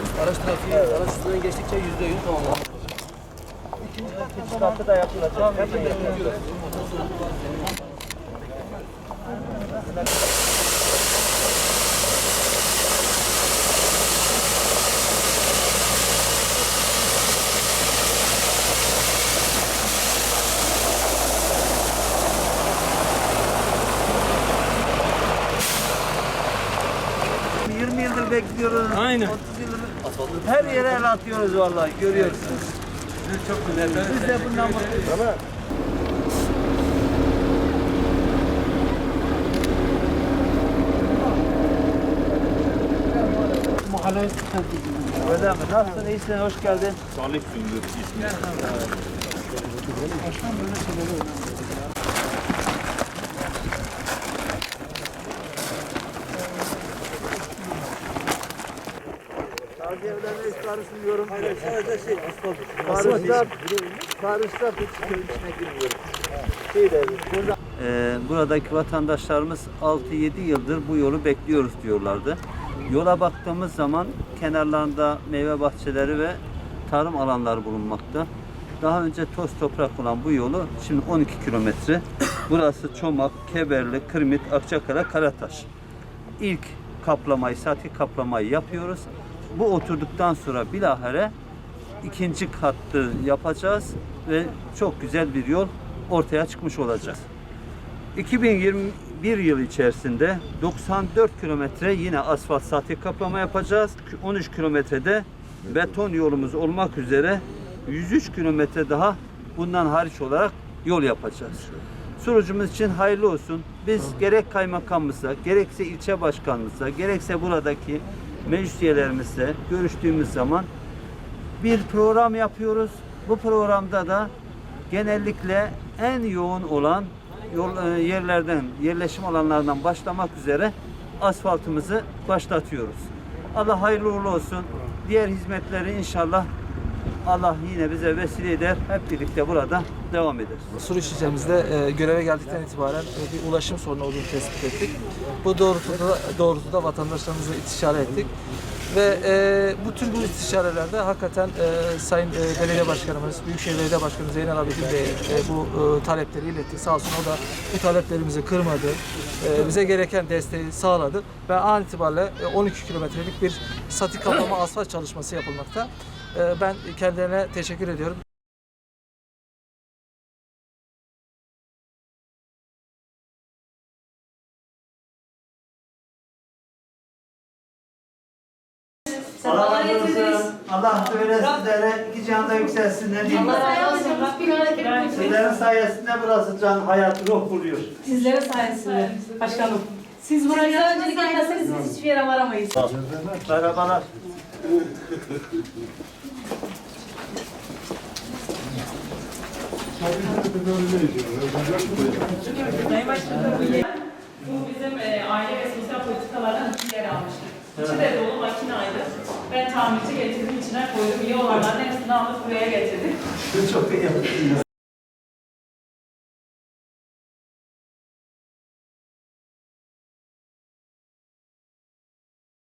yapıyoruz. Araç trafiği, araç üstünden geçtikçe yüzde yüz tamamlanmış. İkinci katı da yapılacak. Hemen ...20 yıldır bekliyoruz. Aynen. 30 yıldır. Her yere el atıyoruz vallahi görüyorsunuz. Çok güzel. Biz de bundan mutluyuz. Öyle mi? Nasılsın? İyisin? Hoş geldin. Salih Sümbül ismi. Tazi evlerine hiç karışmıyorum. Hayır, sadece şey, hiç köyün içine girmiyorum. Şeyde, burada... Ee, buradaki vatandaşlarımız 6-7 yıldır bu yolu bekliyoruz diyorlardı. Yola baktığımız zaman kenarlarında meyve bahçeleri ve tarım alanları bulunmakta. Daha önce toz toprak olan bu yolu şimdi 12 kilometre. Burası Çomak, Keberli, Kırmit, Akçakara, Karataş. İlk kaplamayı, sati kaplamayı yapıyoruz. Bu oturduktan sonra bilahare ikinci hattı yapacağız ve çok güzel bir yol ortaya çıkmış olacak. 2021 yılı içerisinde 94 kilometre yine asfalt sati kaplama yapacağız. 13 kilometrede beton yolumuz olmak üzere 103 kilometre daha bundan hariç olarak yol yapacağız. Sunucumuz için hayırlı olsun. Biz gerek kaymakamımızla, gerekse ilçe başkanımızla, gerekse buradaki meclis üyelerimizle görüştüğümüz zaman bir program yapıyoruz. Bu programda da genellikle en yoğun olan yol e, yerlerden, yerleşim alanlarından başlamak üzere asfaltımızı başlatıyoruz. Allah hayırlı uğurlu olsun. Diğer hizmetleri inşallah Allah yine bize vesile eder. Hep birlikte burada devam ederiz. Suruç ilçemizde e, göreve geldikten itibaren e, bir ulaşım sorunu olduğunu tespit ettik. Bu doğrultuda, doğrultuda vatandaşlarımızla istişare ettik. Ve e, bu tür bu istişarelerde hakikaten e, Sayın e, Belediye Başkanımız, Büyükşehir Belediye Başkanı Zeynel Abidin Bey e, bu e, talepleri iletti. Sağ olsun o da bu taleplerimizi kırmadı. E, bize gereken desteği sağladı. Ve an itibariyle e, 12 kilometrelik bir sati kaplama asfalt çalışması yapılmakta. E, ben kendilerine teşekkür ediyorum. Allah razı olsun. Allah böyle sizlere iki canda yükselsinler. diyeyim. Sizlerin sayesinde burası can, hayat, ruh buluyor. Sizlerin sayesinde başkanım. Siz buraya öncelik gelmezseniz biz hiçbir yere varamayız. Merhabalar. Sayın Başkanım, bu bizim e, aile ve sosyal politikalardan iki yer almıştık. İçi de dolu makinaydı. Ben tamirci getirdim içine koydum. İyi olanların hepsini alıp buraya getirdim. Çok iyi yaptınız.